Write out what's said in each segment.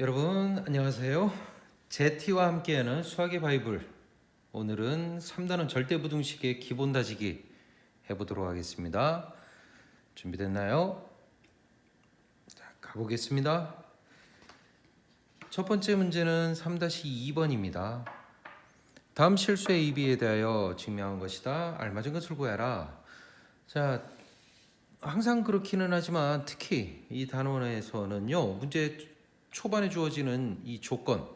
여러분 안녕하세요. 제티와 함께하는 수학의 바이블. 오늘은 3단원 절대부등식의 기본 다지기 해보도록 하겠습니다. 준비됐나요? 자, 가보겠습니다. 첫 번째 문제는 3-2번입니다. 다음 실수의 AB에 대하여 증명한 것이다. 알맞은 것을 구해라. 자, 항상 그렇기는 하지만 특히 이 단원에서는요 문제 초반에 주어지는 이 조건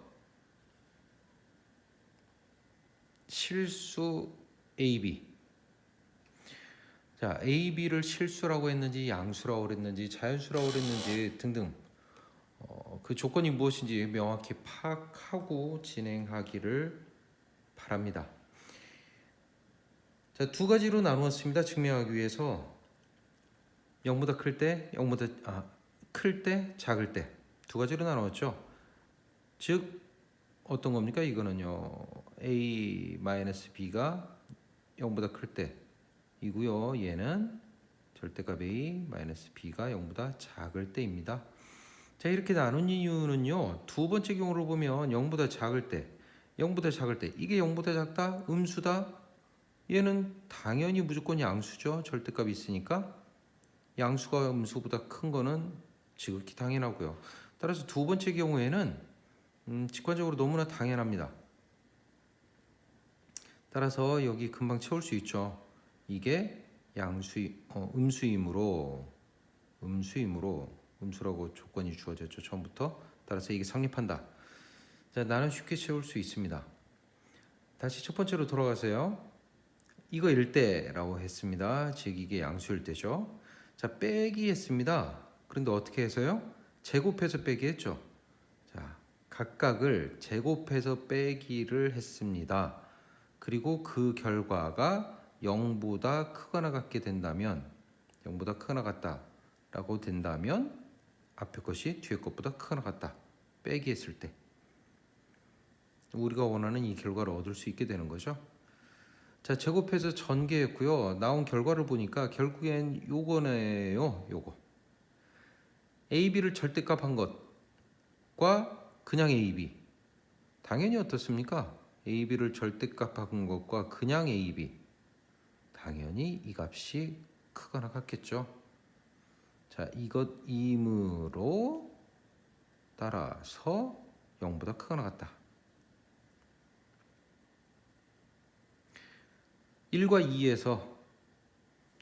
실수 AB 자 AB를 실수라고 했는지 양수라고 그랬는지 자연수라고 그랬는지 등등 어, 그 조건이 무엇인지 명확히 파악하고 진행하기를 바랍니다. 자 두 가지로 나누었습니다. 증명하기 위해서 0보다 클 때, 0보다 아, 클 때, 작을 때 두 가지로 나누었죠. 즉 어떤 겁니까? 이거는요. a-b가 0보다 클 때이고요. 얘는 절대값 a-b가 0보다 작을 때입니다. 자, 이렇게 나눈 이유는요. 두 번째 경우를 보면 0보다 작을 때, 0보다 작을 때 이게 0보다 작다? 음수다? 얘는 당연히 무조건 양수죠. 절대값이 있으니까. 양수가 음수보다 큰 거는 지극히 당연하고요. 따라서 두 번째 경우에는 음, 직관적으로 너무나 당연합니다. 따라서 여기 금방 채울 수 있죠. 이게 양수 어, 음수이므로 음수이므로 음수라고 조건이 주어졌죠. 처음부터 따라서 이게 성립한다. 자, 나는 쉽게 채울 수 있습니다. 다시 첫 번째로 돌아가세요. 이거 일 때라고 했습니다. 즉 이게 양수일 때죠. 자, 빼기 했습니다. 그런데 어떻게 해서요? 제곱해서 빼기 했죠. 자, 각각을 제곱해서 빼기를 했습니다. 그리고 그 결과가 0보다 크거나 같게 된다면 0보다 크거나 같다라고 된다면 앞에 것이 뒤에 것보다 크거나 같다. 빼기 했을 때 우리가 원하는 이 결과를 얻을 수 있게 되는 거죠. 자, 제곱해서 전개했고요. 나온 결과를 보니까 결국엔 요거네요. 요거. AB를 절대값 한 것과 그냥 AB. 당연히 어떻습니까? AB를 절대값 한 것과 그냥 AB. 당연히 이 값이 크거나 같겠죠. 자, 이것이므로 따라서 0보다 크거나 같다. 1과 2에서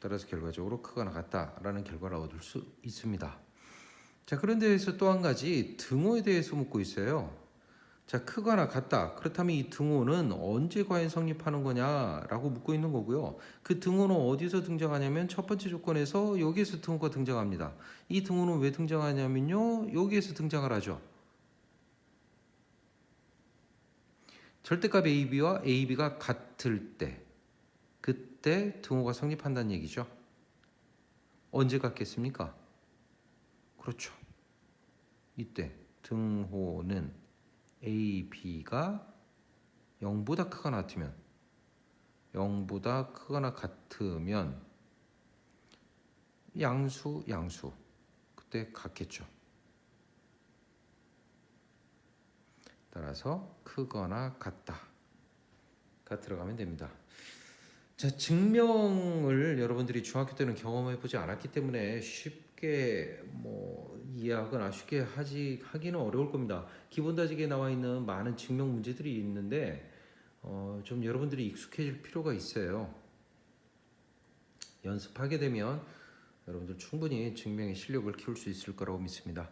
따라서 결과적으로 크거나 같다라는 결과를 얻을 수 있습니다. 자, 그런데 여기서 또 한 가지 등호에 대해서 묻고 있어요. 자, 크거나 같다. 그렇다면 이 등호는 언제 과연 성립하는 거냐라고 묻고 있는 거고요. 그 등호는 어디서 등장하냐면 첫 번째 조건에서 여기에서 등호가 등장합니다. 이 등호는 왜 등장하냐면요. 여기에서 등장을 하죠. 절대값 AB와 AB가 같을 때 그때 등호가 성립한다는 얘기죠. 언제 같겠습니까? 그렇죠. 이때 등호는 A, B가 0보다 크거나 같으면 0보다 크거나 같으면 양수, 양수 그때 같겠죠. 따라서 크거나 같다가 들어가면 됩니다. 자, 증명을 여러분들이 중학교 때는 경험해 보지 않았기 때문에 쉽게 뭐 이해하거나 쉽게 하지 하기는 어려울 겁니다. 기본 다지기에 나와 있는 많은 증명 문제들이 있는데 어, 좀 여러분들이 익숙해질 필요가 있어요. 연습하게 되면 여러분들 충분히 증명의 실력을 키울 수 있을 거라고 믿습니다.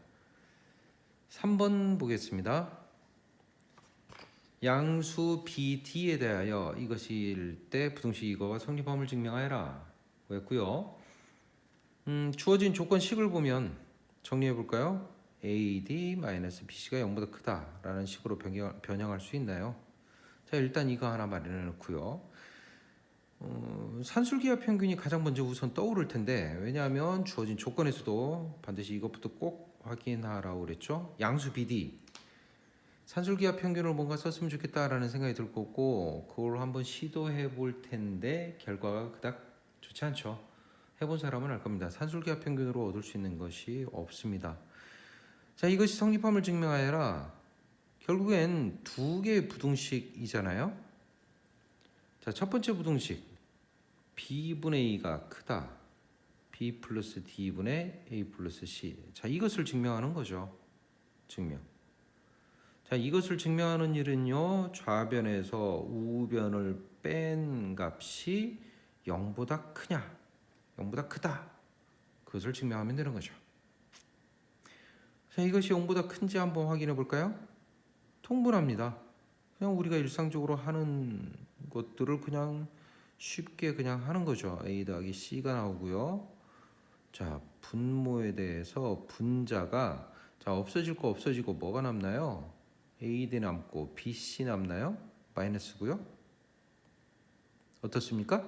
3번 보겠습니다. 양수 BD에 대하여 이것일 때 부등식 이거와 성립함을 증명하여라 했고요. 음, 주어진 조건식을 보면 정리해 볼까요? AD-BC가 0보다 크다라는 식으로 변경, 변형할 수 있나요? 자 일단 이거 하나 마련해 놓고요. 어, 산술기하 평균이 가장 먼저 우선 떠오를 텐데 왜냐하면 주어진 조건에서도 반드시 이것부터 꼭 확인하라고 그랬죠. 양수 BD 산술기하 평균을 뭔가 썼으면 좋겠다라는 생각이 들 거고 그걸 한번 시도해 볼 텐데 결과가 그닥 좋지 않죠. 해본 사람은 알 겁니다. 산술기하 평균으로 얻을 수 있는 것이 없습니다. 자, 이것이 성립함을 증명하여라. 결국엔 두 개의 부등식이잖아요. 자, 첫 번째 부등식 b분의 a가 크다. b 플러스 d분의 a 플러스 c. 자, 이것을 증명하는 거죠. 증명. 자, 이것을 증명하는 일은요. 좌변에서 우변을 뺀 값이 0보다 크냐? 0보다 크다. 그것을 증명하면 되는 거죠. 자, 이것이 0보다 큰지 한번 확인해 볼까요? 통분합니다. 그냥 우리가 일상적으로 하는 것들을 그냥 쉽게 그냥 하는 거죠. A 더하기 C가 나오고요. 자, 분모에 대해서 분자가 자, 없어질 거 없어지고 뭐가 남나요? AD 남고 BC 남나요? 마이너스고요. 어떻습니까?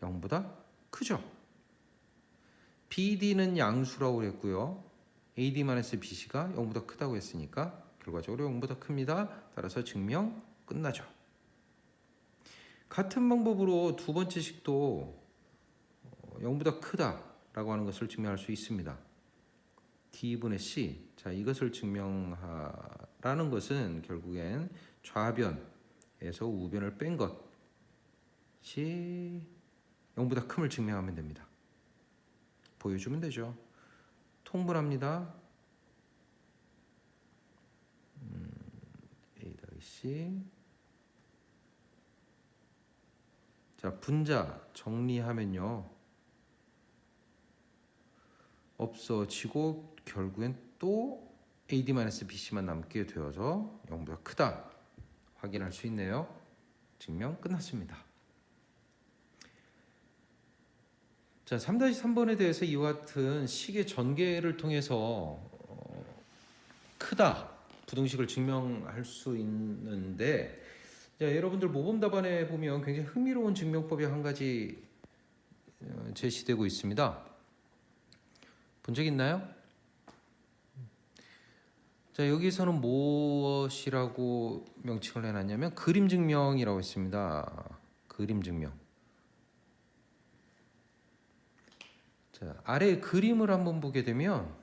0보다 크죠. BD는 양수라고 그랬고요. AD-BC가 0보다 크다고 했으니까 결과적으로 0보다 큽니다. 따라서 증명 끝나죠. 같은 방법으로 두 번째 식도 0보다 크다라고 하는 것을 증명할 수 있습니다. D분의 C. 자, 이것을 증명하라는 것은 결국엔 좌변에서 우변을 뺀 것이 0보다 큼을 증명하면 됩니다. 보여주면 되죠. 통분합니다. 음, A C. 자, 분자 정리하면요. 없어지고 결국엔 또 AD-BC만 남게 되어서 0보다 크다. 확인할 수 있네요. 증명 끝났습니다. 자, 3-3번에 대해서 이와 같은 식의 전개를 통해서 어, 크다 부등식을 증명할 수 있는데 자, 여러분들 모범 답안에 보면 굉장히 흥미로운 증명법이 한 가지 어, 제시되고 있습니다. 본 적 있나요? 자, 여기서는 무엇이라고 명칭을 해놨냐면 그림 증명이라고 했습니다. 그림 증명. 자, 아래 그림을 한번 보게 되면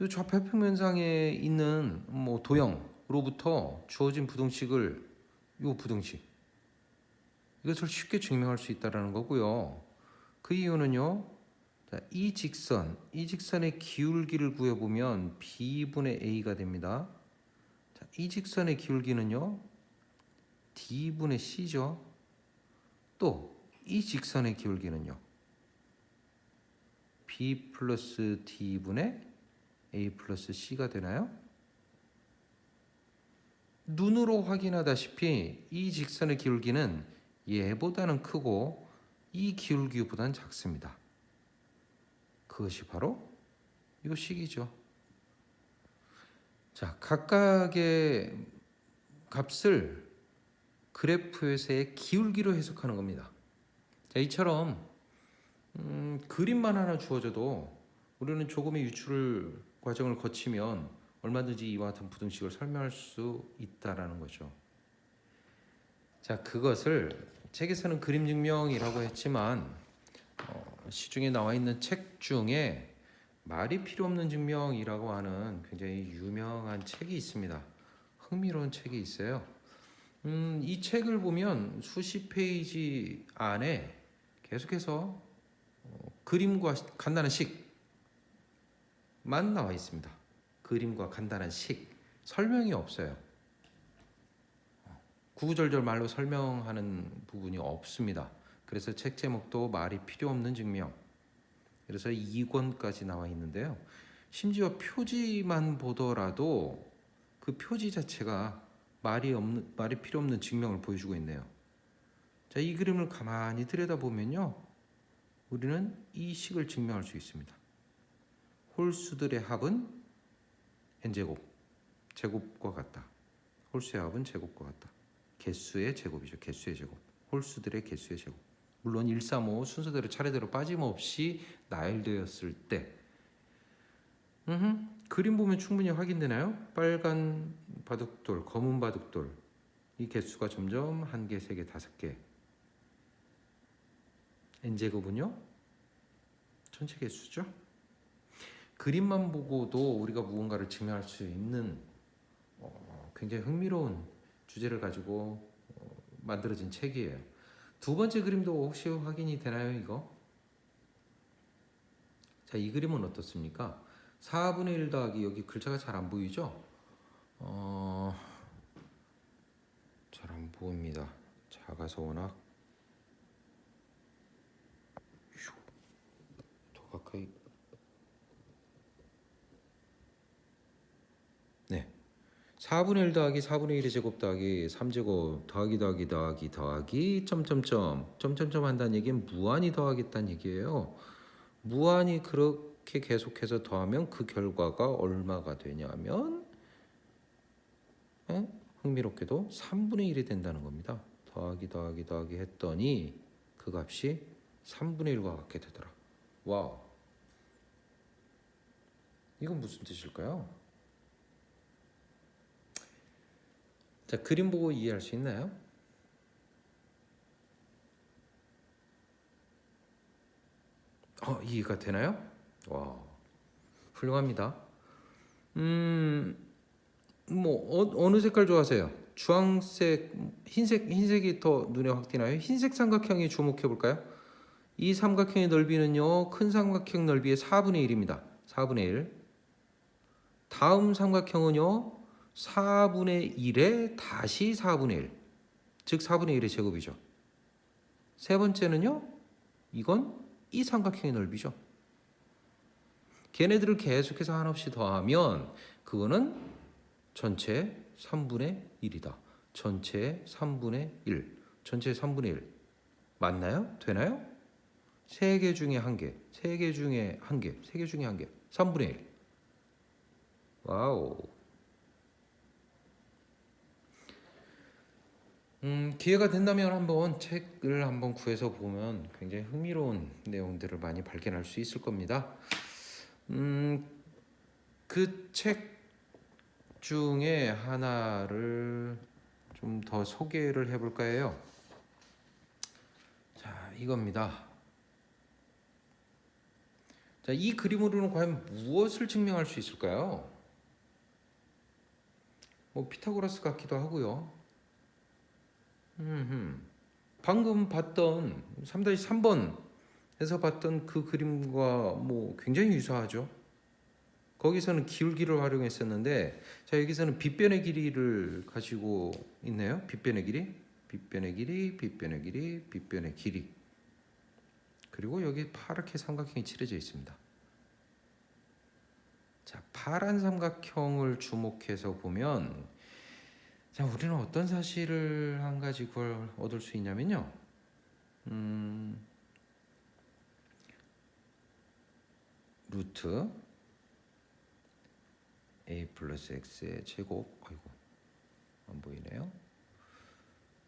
이 좌표평 면상에 있는 뭐 도형으로부터 주어진 부등식을 이 부등식 이것을 쉽게 증명할 수 있다라는 거고요. 그 이유는요. 자, 이 직선, 이 직선의 기울기를 구해 보면 b분의 a가 됩니다. 자, 이 직선의 기울기는요. d분의 c죠. 또 이 직선의 기울기는요. B 플러스 d분의 a 플러스 c가 되나요? 눈으로 확인하다시피 이 직선의 기울기는 얘보다는 크고 이 기울기보다는 작습니다. 그것이 바로 이 식이죠. 자, 각각의 값을 그래프에서의 기울기로 해석하는 겁니다. 자, 이처럼 음, 그림만 하나 주어져도 우리는 조금의 유출 과정을 거치면 얼마든지 이와 같은 부등식을 설명할 수 있다라는 거죠. 자, 그것을 책에서는 그림 증명이라고 했지만 어, 시중에 나와 있는 책 중에 말이 필요 없는 증명이라고 하는 굉장히 유명한 책이 있습니다. 흥미로운 책이 있어요. 음, 이 책을 보면 수십 페이지 안에 계속해서 어, 그림과 간단한 식만 나와 있습니다. 그림과 간단한 식 설명이 없어요. 구구절절 말로 설명하는 부분이 없습니다. 그래서 책 제목도 말이 필요 없는 증명. 그래서 2권까지 나와 있는데요. 심지어 표지만 보더라도 그 표지 자체가 말이 없는 말이 필요 없는 증명을 보여주고 있네요. 자, 이 그림을 가만히 들여다보면요. 우리는 이 식을 증명할 수 있습니다. 홀수들의 합은 n제곱, 제곱과 같다. 홀수의 합은 제곱과 같다. 개수의 제곱이죠. 개수의 제곱. 홀수들의 개수의 제곱. 물론 1, 3, 5 순서대로 차례대로 빠짐없이 나열되었을 때 음흠, 그림 보면 충분히 확인되나요? 빨간 바둑돌, 검은 바둑돌 이 개수가 점점 한 개, 세 개, 다섯 개 n제곱은요? 전체 개수죠. 그림만 보고도 우리가 무언가를 증명할 수 있는 어, 굉장히 흥미로운 주제를 가지고 어, 만들어진 책이에요. 두 번째 그림도 혹시 확인이 되나요, 이거? 자, 이 그림은 어떻습니까? 4분의 1 더하기 여기 글자가 잘 안 보이죠? 어, 잘 안 보입니다. 작아서 워낙 휴, 더 가까이 네 4분의 1 더하기 4분의 1의 제곱 더하기 3제곱 더하기 더하기 더하기 더하기 점점점 점점점 한다는 얘기는 무한히 더하겠다는 얘기예요 무한히 그렇게 계속해서 더하면 그 결과가 얼마가 되냐면 에? 흥미롭게도 3분의 1이 된다는 겁니다. 더하기 더하기 더하기 했더니 그 값이 3분의 1과 같게 되더라. 와우. 이건 무슨 뜻일까요? 자, 그림 보고 이해할 수 있나요? 어, 이해가 되나요? 와, 훌륭합니다. 음, 뭐 어, 어느 색깔 좋아하세요? 주황색, 흰색, 흰색이 더 눈에 확 띄나요? 흰색 삼각형에 주목해 볼까요? 이 삼각형의 넓이는요, 큰 삼각형 넓이의 4분의 1입니다. 4분의 1. 다음 삼각형은요, 4분의 1에 다시 4분의 1. 즉 4분의 1의 제곱이죠. 세 번째는요, 이건 이 삼각형의 넓이죠. 걔네들을 계속해서 한없이 더하면 그거는 전체 3분의 1이다. 전체 3분의 1. 전체 3분의 1. 맞나요? 되나요? 세 개 중에 한 개. 세 개 중에 한 개. 세 개 중에 한 개. 3분의 1. 와우. 음, 기회가 된다면 한번 책을 한번 구해서 보면 굉장히 흥미로운 내용들을 많이 발견할 수 있을 겁니다. 음, 그 책 중에 하나를 좀 더 소개를 해볼까 해요. 자, 이겁니다. 자, 이 그림으로는 과연 무엇을 증명할 수 있을까요? 뭐 피타고라스 같기도 하고요. 방금 봤던 3-3번에서 봤던 그 그림과 뭐 굉장히 유사하죠. 거기서는 기울기를 활용했었는데 자 여기서는 빗변의 길이를 가지고 있네요. 빗변의 길이, 빗변의 길이, 빗변의 길이, 빗변의 길이. 그리고 여기 파랗게 삼각형이 칠해져 있습니다. 자 파란 삼각형을 주목해서 보면 자 우리는 어떤 사실을 한 가지 그걸 얻을 수 있냐면요. 음, 루트 a 플러스 x의 제곱 아이고 안 보이네요.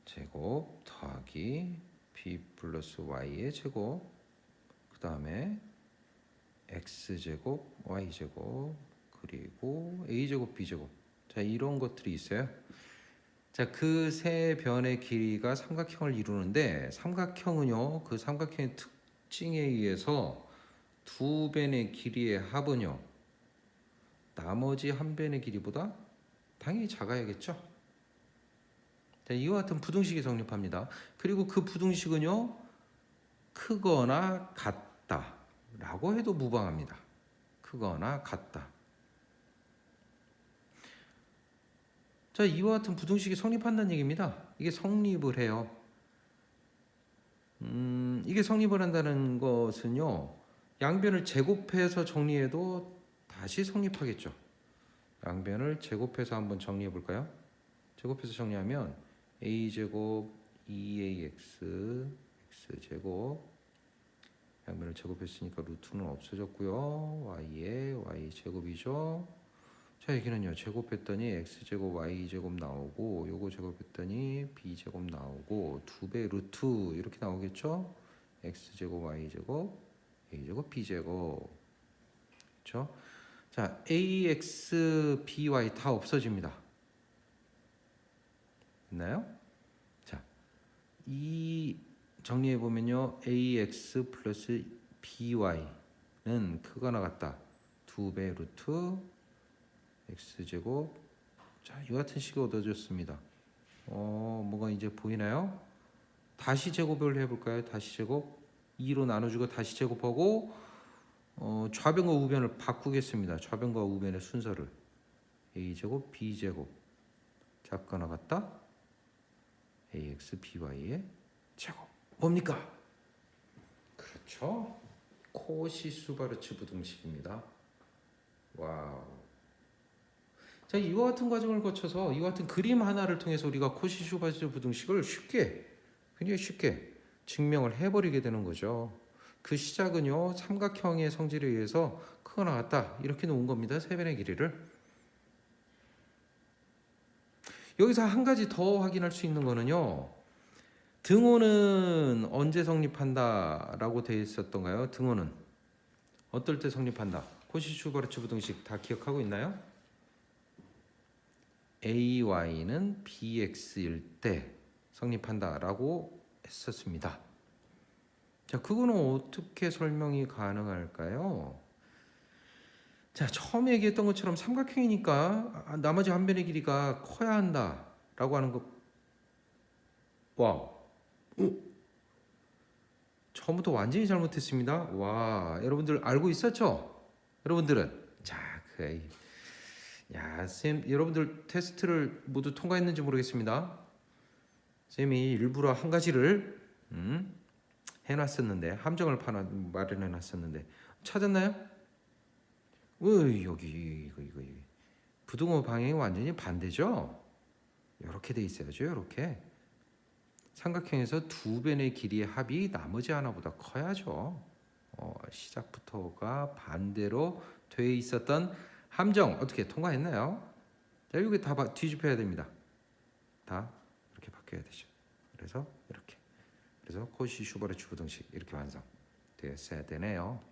제곱 더하기 b 플러스 y의 제곱 그 다음에 x 제곱 y 제곱 그리고 a 제곱 b 제곱. 자 이런 것들이 있어요 자 그 세 변의 길이가 삼각형을 이루는데 삼각형은요 그 삼각형의 특징에 의해서 두 변의 길이의 합은요 나머지 한 변의 길이보다 당연히 작아야겠죠. 자, 이와 같은 부등식이 성립합니다. 그리고 그 부등식은요, 크거나 같다라고 해도 무방합니다. 크거나 같다. 자, 이와 같은 부등식이 성립한다는 얘기입니다. 이게 성립을 해요. 음, 이게 성립을 한다는 것은요, 양변을 제곱해서 정리해도 다시 성립하겠죠. 양변을 제곱해서 한번 정리해 볼까요? 제곱해서 정리하면 a 제곱 2ax x 제곱 양변을 제곱했으니까 루트는 없어졌고요. y의 y 제곱이죠. 자 여기는요 제곱했더니 x 제곱 y 제곱 나오고 요거 제곱했더니 b 제곱 나오고 두배 루트 이렇게 나오겠죠? x 제곱 y 제곱 a 제곱 b 제곱 그렇죠? 자, ax, by 다 없어집니다. 됐나요? 자, 이 정리해 보면요, ax 플러스 by는 크거나 같다. 두배 루트 x 제곱 자, 이 같은 식이 얻어졌습니다. 어, 뭐가 이제 보이나요? 다시 제곱을 해볼까요? 다시 제곱 2로 나눠주고 다시 제곱하고 어, 좌변과 우변을 바꾸겠습니다. 좌변과 우변의 순서를 a 제곱 b 제곱 작가 나갔다 ax by의 제곱 뭡니까? 그렇죠. 코시수바르츠 부등식입니다. 와우. 자, 이와 같은 과정을 거쳐서 이와 같은 그림 하나를 통해서 우리가 코시슈바즈 부등식을 쉽게 굉장히 쉽게 증명을 해버리게 되는 거죠. 그 시작은요 삼각형의 성질에 의해서 크거나 같다 이렇게 놓은 겁니다. 세변의 길이를 여기서 한 가지 더 확인할 수 있는 거는요 등호는 언제 성립한다라고 되어 있었던가요? 등호는 어떨 때 성립한다? 코시슈바르츠 부등식 다 기억하고 있나요? AY는 BX일 때 성립한다라고 했었습니다. 자, 그거는 어떻게 설명이 가능할까요? 자, 처음 얘기했던 것처럼 삼각형이니까 아, 나머지 한 변의 길이가 커야 한다라고 하는 거. 와우. 어? 처음부터 완전히 잘못했습니다. 와, 여러분들 알고 있었죠? 여러분들은 자, 그 야, 쌤, 여러분들 테스트를 모두 통과했는지 모르겠습니다. 쌤이 일부러 한 가지를 음, 해놨었는데 함정을 파나 마련해놨었는데 찾았나요? 으 여기 이거 이거 부등호 방향이 완전히 반대죠. 이렇게 돼 있어야죠. 이렇게 삼각형에서 두 변의 길이의 합이 나머지 하나보다 커야죠. 어, 시작부터가 반대로 돼 있었던 함정 어떻게 통과했나요? 자, 여기 다 바- 뒤집혀야 됩니다. 다 이렇게 바뀌어야 되죠. 그래서 이렇게. 그래서 코시 슈버르츠 부등식 이렇게 완성되었어야 되네요.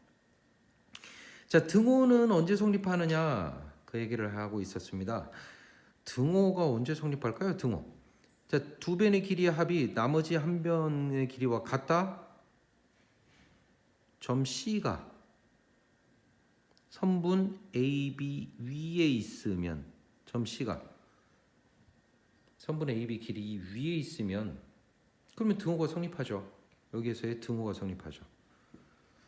자, 등호는 언제 성립하느냐? 그 얘기를 하고 있었습니다. 등호가 언제 성립할까요? 등호. 자, 두 변의 길이의 합이 나머지 한 변의 길이와 같다. 점 C가 선분 AB 위에 있으면 점 C가 선분 AB 길이 위에 있으면 그러면 등호가 성립하죠. 여기에서의 등호가 성립하죠.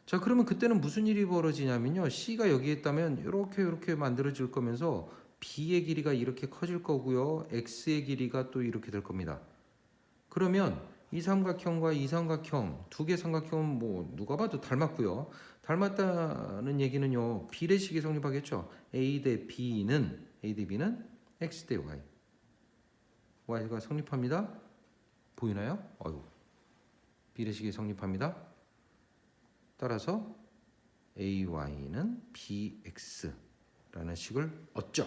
자, 그러면 그때는 무슨 일이 벌어지냐면요. C가 여기에 있다면 이렇게 이렇게 만들어질 거면서 B의 길이가 이렇게 커질 거고요. X의 길이가 또 이렇게 될 겁니다. 그러면 이 삼각형과 이 삼각형 두 개 삼각형은 뭐 누가 봐도 닮았고요. 닮았다는 얘기는요. 비례식이 성립하겠죠. A 대 B는 A 대 B는 X 대 Y. Y가 성립합니다. 보이나요? 어유. 비례식이 성립합니다. 따라서 AY는 BX라는 식을 얻죠.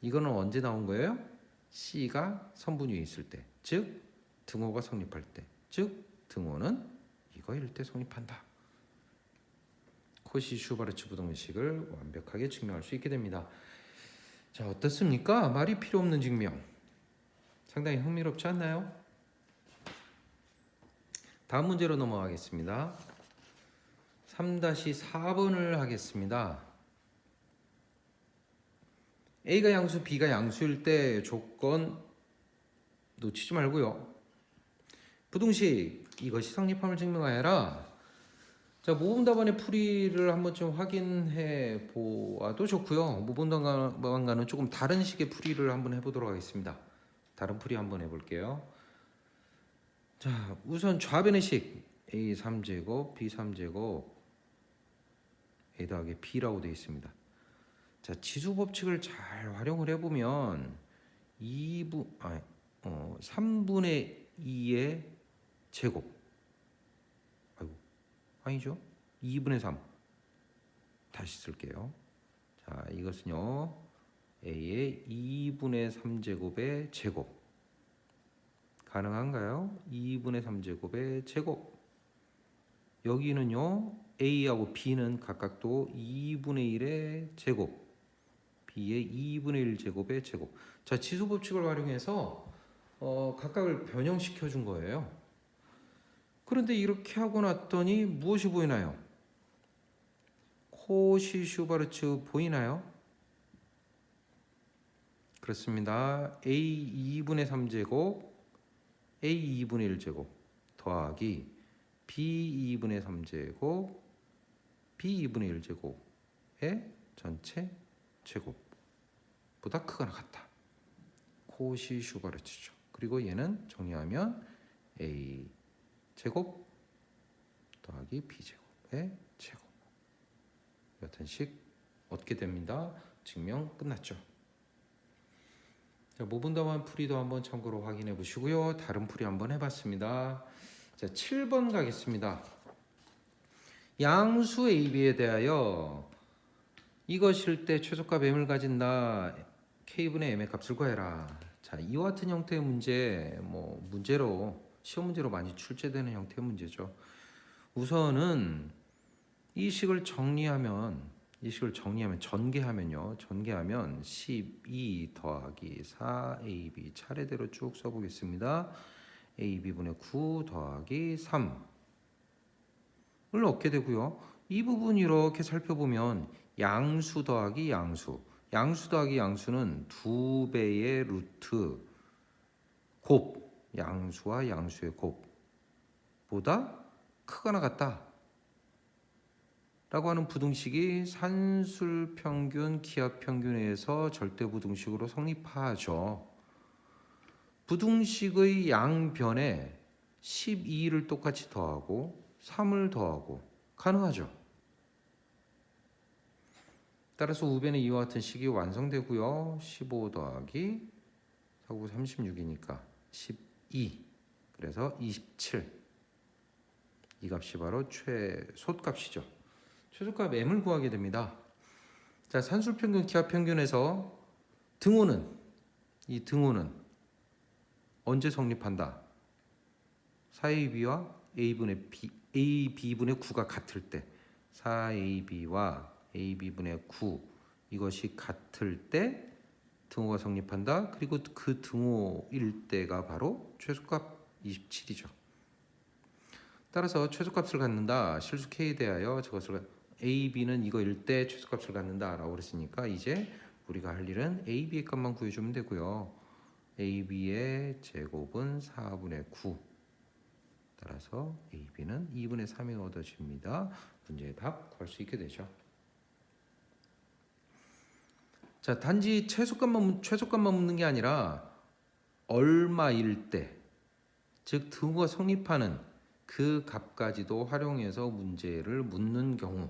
이거는 언제 나온 거예요? C가 선분 위에 있을 때, 즉 등호가 성립할 때, 즉 등호는 이거일 때 성립한다. 코시 슈바르츠 부등식을 완벽하게 증명할 수 있게 됩니다. 자 어떻습니까? 말이 필요 없는 증명. 상당히 흥미롭지 않나요? 다음 문제로 넘어가겠습니다. 3-4번을 하겠습니다. A가 양수, B가 양수일 때 조건 놓치지 말고요. 부등식 이것이 성립함을 증명하여라. 자 모범 답안의 풀이를 한번 좀 확인해 보아도 좋고요. 모범 답안과는 조금 다른 식의 풀이를 한번 해보도록 하겠습니다. 다른 풀이 한번 해볼게요. 자 우선 좌변의 식 a 3제곱 b 3제곱 a 더하기 b라고 되어 있습니다. 자 지수 법칙을 잘 활용을 해보면 2분 아 어, 3분의 2의 제곱 아니죠? 2분의 3 다시 쓸게요. 자 이것은요. A의 2분의 3제곱의 제곱. 가능한가요? 2분의 3제곱의 제곱. 여기는요. A하고 b는 각각 또 2분의 1의 제곱. B의 2분의 1 제곱의 제곱. 자 지수 법칙을 활용해서 어, 각각을 변형시켜 준 거예요 그런데 이렇게 하고 났더니 무엇이 보이나요? 코시 슈바르츠 보이나요? 그렇습니다. a 2분의 3제곱 a 2분의 1제곱 더하기 b 2분의 3제곱 b 2분의 1제곱의 전체 제곱보다 크거나 같다. 코시 슈바르츠죠. 그리고 얘는 정리하면 a 제곱 더하기 b 제곱의 제곱 여튼 식 얻게 됩니다. 증명 끝났죠. 자, 모분담한 풀이도 한번 참고로 확인해 보시고요. 다른 풀이 한번 해봤습니다. 자, 7번 가겠습니다. 양수 AB에 대하여 이것일 때 최소값 m을 가진다. k분의 m의 값을 구해라. 자, 이와 같은 형태의 문제, 뭐 문제로 시험 문제로 많이 출제되는 형태의 문제죠. 우선은 이 식을 정리하면 이 식을 정리하면 전개하면요. 전개하면 12 더하기 4ab 차례대로 쭉 써보겠습니다. ab분의 9 더하기 3을 얻게 되고요. 이 부분 이렇게 살펴보면 양수 더하기 양수 양수 더하기 양수는 두 배의 루트 곱 양수와 양수의 곱보다 크거나 같다. 라고 하는 부등식이 산술 평균, 기하 평균에서 절대 부등식으로 성립하죠. 부등식의 양변에 12를 똑같이 더하고 3을 더하고 가능하죠. 따라서 우변의 이와 같은 식이 완성되고요. 15 더하기 4구 36이니까 12 그래서 27 이 값이 바로 최소값이죠. 최소값 m을 구하게 됩니다. 자, 산술평균, 기하평균에서 등호는 이 등호는 언제 성립한다? 4ab와 a분의 b, ab분의 9가 같을 때 4ab와 ab분의 9 이것이 같을 때 등호가 성립한다. 그리고 그 등호일 때가 바로 최소값 27이죠. 따라서 최소값을 갖는다. 실수 k에 대하여 저것을 a, b는 이거일 때 최소값을 갖는다라고 그랬으니까 이제 우리가 할 일은 a, b의 값만 구해주면 되고요. a, b의 제곱은 4분의 9. 따라서 a, b는 2분의 3이 얻어집니다. 문제의 답 구할 수 있게 되죠. 자, 단지 최소값만 최소값만 묻는 게 아니라 얼마일 때, 즉 등호가 성립하는 그 값까지도 활용해서 문제를 묻는 경우에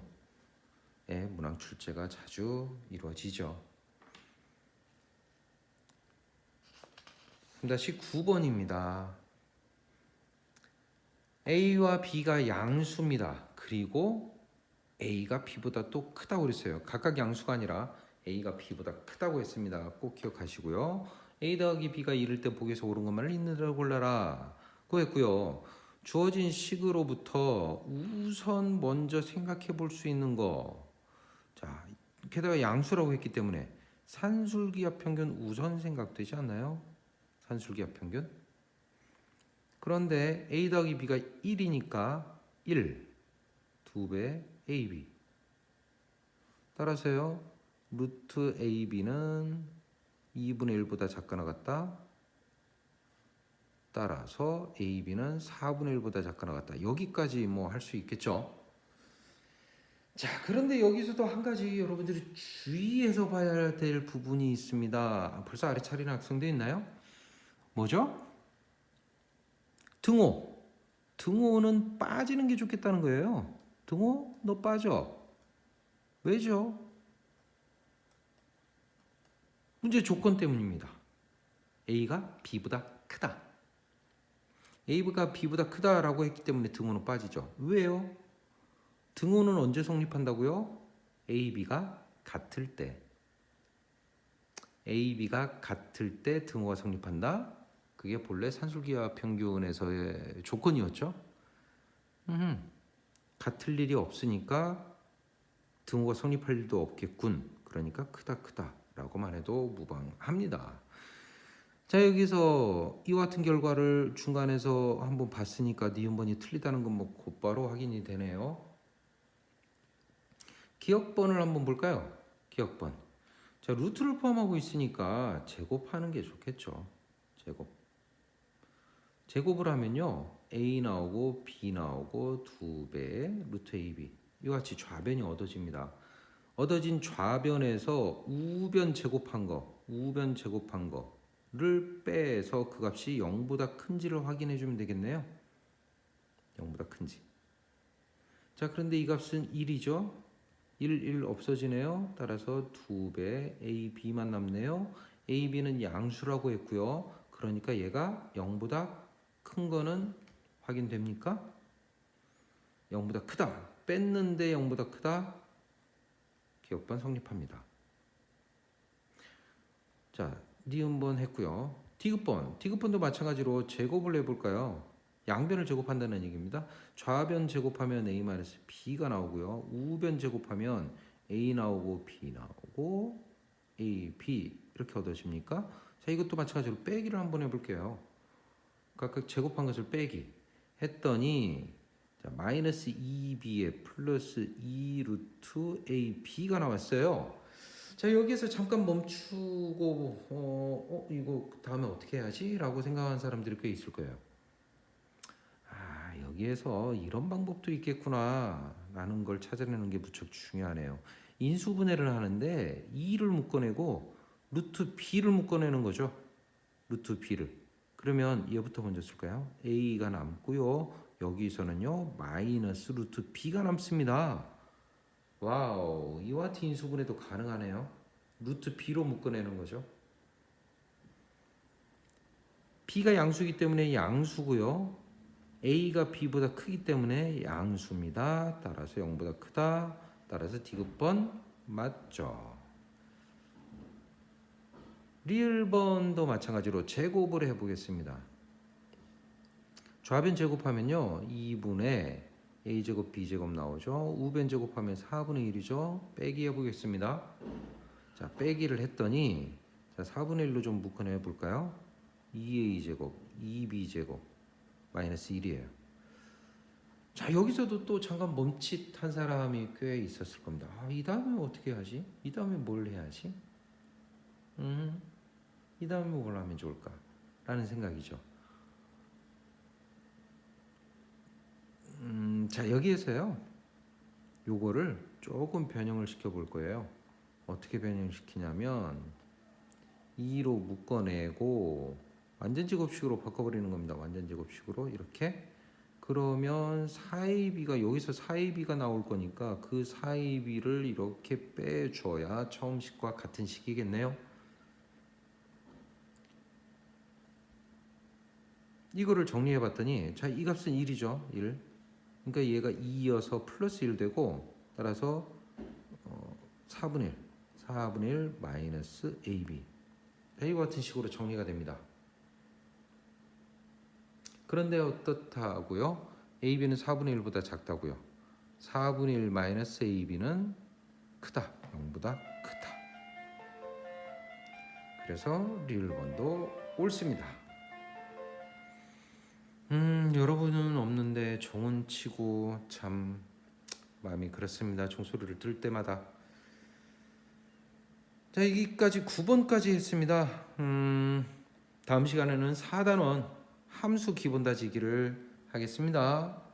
문항 출제가 자주 이루어지죠. 다시 9번입니다. A와 B가 양수입니다. 그리고 A가 B보다 또 크다고 그랬어요. 각각 양수가 아니라 A가 B보다 크다고 했습니다. 꼭 기억하시고요. A 더하기 B가 이를 때 복에서 옳은 것만을 대로 골라라. 고 했고요. 주어진 식으로부터 우선 먼저 생각해 볼 수 있는 거. 자, 게다가 양수라고 했기 때문에 산술기압 평균 우선 생각되지 않나요? 산술기압 평균. 그런데 A 더하기 B가 1이니까 1, 2배 AB. 따라서요, 루트 AB는 2분의 1보다 작거나 같다. 따라서 AB는 4분의 1보다 작거나 같다. 여기까지 뭐 할 수 있겠죠. 자, 그런데 여기서도 한 가지 여러분들이 주의해서 봐야 될 부분이 있습니다. 벌써 아래 차례는 학생돼 있나요? 뭐죠? 등호. 등호는 빠지는 게 좋겠다는 거예요. 등호, 너 빠져. 왜죠? 문제 조건 때문입니다. A가 B보다 크다. A가 B보다 크다라고 했기 때문에 등호는 빠지죠. 왜요? 등호는 언제 성립한다고요? A, B가 같을 때. A, B가 같을 때 등호가 성립한다. 그게 본래 산술기하 평균에서의 조건이었죠. 음, 같을 일이 없으니까 등호가 성립할 일도 없겠군. 그러니까 크다 크다 라고만 해도 무방합니다. 자 여기서 이와 같은 결과를 중간에서 한번 봤으니까 니은번이 틀리다는 건 뭐 곧바로 확인이 되네요. 기억번을 한번 볼까요? 기억번. 자, 루트를 포함하고 있으니까 제곱하는 게 좋겠죠. 제곱. 제곱을 하면요. a 나오고 b 나오고 두배 루트 ab 이와 같이 좌변이 얻어집니다. 얻어진 좌변에서 우변 제곱한 거, 우변 제곱한 거를 빼서 그 값이 0보다 큰지를 확인해 주면 되겠네요. 0보다 큰지. 자, 그런데 이 값은 1이죠. 1, 1 없어지네요. 따라서 2배 AB만 남네요. AB는 양수라고 했고요. 그러니까 얘가 0보다 큰 거는 확인됩니까? 0보다 크다. 뺐는데 0보다 크다. 기억반 성립합니다. 자, 니은번 했고요. 디귿번, 디귿번도 마찬가지로 제곱을 해볼까요? 양변을 제곱한다는 얘기입니다. 좌변 제곱하면 a-b가 나오고요. 우변 제곱하면 a 나오고 b 나오고 a, b 이렇게 얻어집니까? 자, 이것도 마찬가지로 빼기를 한번 해볼게요. 각각 제곱한 것을 빼기 했더니 자, 마이너스 2b에 플러스 2 루트 ab가 나왔어요. 자 여기에서 잠깐 멈추고 어, 어 이거 다음에 어떻게 해야지? 라고 생각하는 사람들이 꽤 있을 거예요. 아 여기에서 이런 방법도 있겠구나 라는 걸 찾아내는 게 무척 중요하네요. 인수분해를 하는데 2를 묶어내고 루트 b를 묶어내는 거죠. 루트 b를. 그러면 얘부터 먼저 쓸까요? a가 남고요. 여기서는요 마이너스 루트 b가 남습니다. 와우 이와 같은 인수분해도 가능하네요. 루트 b로 묶어내는 거죠. b가 양수이기 때문에 양수고요. a가 b보다 크기 때문에 양수입니다. 따라서 0보다 크다. 따라서 디귿번 맞죠. 리을번도 마찬가지로 제곱을 해보겠습니다. 좌변 제곱하면요 2분의 a제곱 b제곱 나오죠. 우변 제곱하면 4분의 1이죠. 빼기 해보겠습니다. 자 빼기를 했더니 자 4분의 1로 좀 묶어내 볼까요? 2a제곱 2b제곱 마이너스 1이에요. 자 여기서도 또 잠깐 멈칫한 사람이 꽤 있었을 겁니다. 아, 이 다음에 어떻게 하지? 이 다음에 뭘 해야지? 음, 이 다음에 뭘 하면 좋을까? 라는 생각이죠. 음, 자 여기에서요. 요거를 조금 변형을 시켜 볼 거예요. 어떻게 변형을 시키냐면 2로 묶어내고 완전 제곱식으로 바꿔버리는 겁니다. 완전 제곱식으로 이렇게 그러면 4AB가 여기서 4AB가 나올 거니까 그 4AB를 이렇게 빼줘야 처음 식과 같은 식이겠네요. 이거를 정리해 봤더니 자 이 값은 1이죠. 1. 그러니까 얘가 2여서 플러스 1 되고 따라서 어, 4분의 1. 4분의 1 마이너스 AB. 자, 이와 같은 식으로 정리가 됩니다. 그런데 어떻다고요? AB는 4분의 1보다 작다고요. 4분의 1 마이너스 AB는 크다. 0보다 크다. 그래서 리을번도 옳습니다. 음, 여러분은 없는데 종은 치고 참 마음이 그렇습니다. 종소리를 들을 때마다. 자, 여기까지 9번까지 했습니다. 음, 다음 시간에는 4단원 함수 기본 다지기를 하겠습니다.